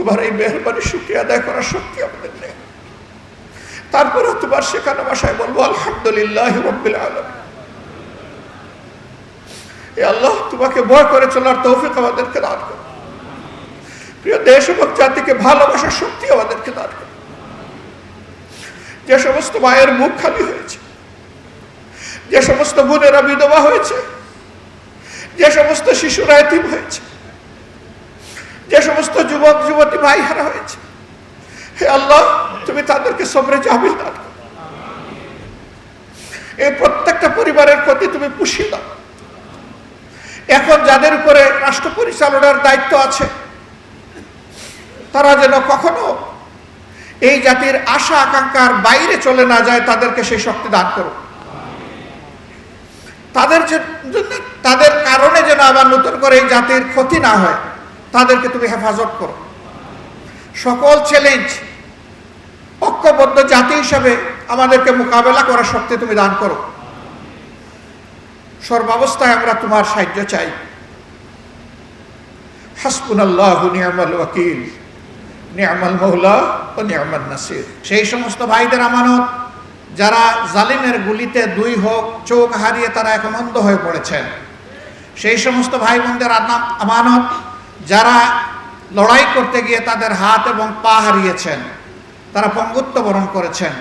তোমার এই মেহরবানি শুক্রিয়া আদায় করার শক্তি আমাদের নেই। তারপরে তোমার শেখানো ভাষায় বলব, আলহামদুলিল্লাহ আল্লাহ তোমাকে ভয় করে চলার তৌফিক আমাদেরকে দান করো। প্রিয় দেশ এবং জাতিকে ভালোবাসার শক্তি আমাদেরকে দান করো। যে সমস্ত মায়ের মুখ খালি হয়েছে, যে সমস্ত বোনেরা বিধবা হয়েছে, যে সমস্ত শিশুরা এতিম হয়েছে যে সমস্ত যুবক, যুবতী ভাই হারা হয়েছে, হে আল্লাহ, তুমি তাদেরকে সবরে জামিল দান। এই প্রত্যেকটা পরিবারের প্রতি তুমি পুষিয়ে দাও। এখন যাদের উপরে রাষ্ট্র পরিচালনার দায়িত্ব আছে, তারা যেন কখনো এই জাতির আশা, আকাঙ্ক্ষার বাইরে চলে না যায়, তাদেরকে সেই শক্তি দান করো তাদের জন্য তাদের কারণে যেন আবার নতুন করে এই জাতির ক্ষতি না হয়। তাদেরকে তুমি হেফাজত করো। সকল চ্যালেঞ্জ ঐক্যবদ্ধ জাতি হিসাবে আমাদেরকে মোকাবেলা করার শক্তি তুমি দান করো। সর্বাবস্থায় আমরা তোমার সাহায্য চাই। ও নাসির। সেই সমস্ত ভাইদের আমানত, যারা জালিমের গুলিতে দুই হোক, চোখ হারিয়ে তারা এখন অন্ধ হয়ে পড়েছেন। সেই সমস্ত ভাই বোনদের আমানত যারা লড়াই করতে গিয়ে তাদের হাত এবং পা হারিয়েছেন, তারা পঙ্গুত্ব বরণ করেছেন।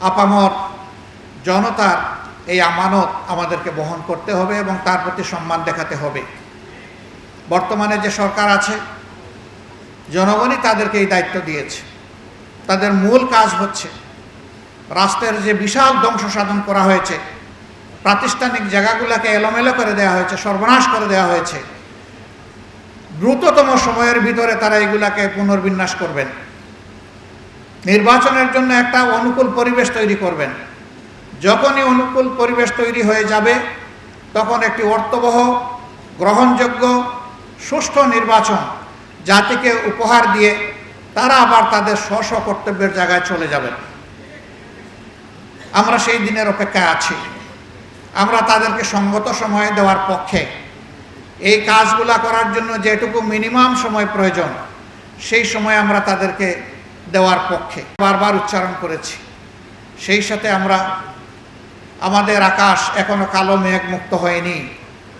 আপামর জনতার এই আমানত আমাদেরকে বহন করতে হবে এবং তার প্রতি সম্মান দেখাতে হবে। বর্তমানে যে সরকার আছে, জনগণই তাদেরকে এই দায়িত্ব দিয়েছে। তাদের মূল কাজ হচ্ছে রাষ্ট্রের যে বিশাল ধ্বংস সাধন করা হয়েছে, প্রাতিষ্ঠানিক জায়গাগুলোকে এলোমেলো করে দেওয়া হয়েছে, সর্বনাশ করে দেওয়া হয়েছে। দ্রুততম সময়ের ভিতরে তারা এগুলাকে পুনর্বিন্যাস করবেন। নির্বাচনের জন্য একটা অনুকূল পরিবেশ তৈরি করবেন। যখনই অনুকূল পরিবেশ তৈরি হয়ে যাবে, তখন একটি অর্থবহ, গ্রহণযোগ্য, সুষ্ঠু নির্বাচন জাতিকে উপহার দিয়ে তারা আবার তাদের স্ব স্ব কর্তব্যের জায়গায় চলে যাবেন। আমরা সেই দিনের অপেক্ষায় আছি। আমরা তাদেরকে সঙ্গত সময় দেওয়ার পক্ষে এই কাজগুলা করার জন্য যেটুকু মিনিমাম সময় প্রয়োজন, সেই সময় আমরা তাদেরকে দেওয়ার পক্ষে বারবার উচ্চারণ করেছি। সেই সাথে আমরা, আমাদের আকাশ এখনও কালো মেঘ মুক্ত হয়নি।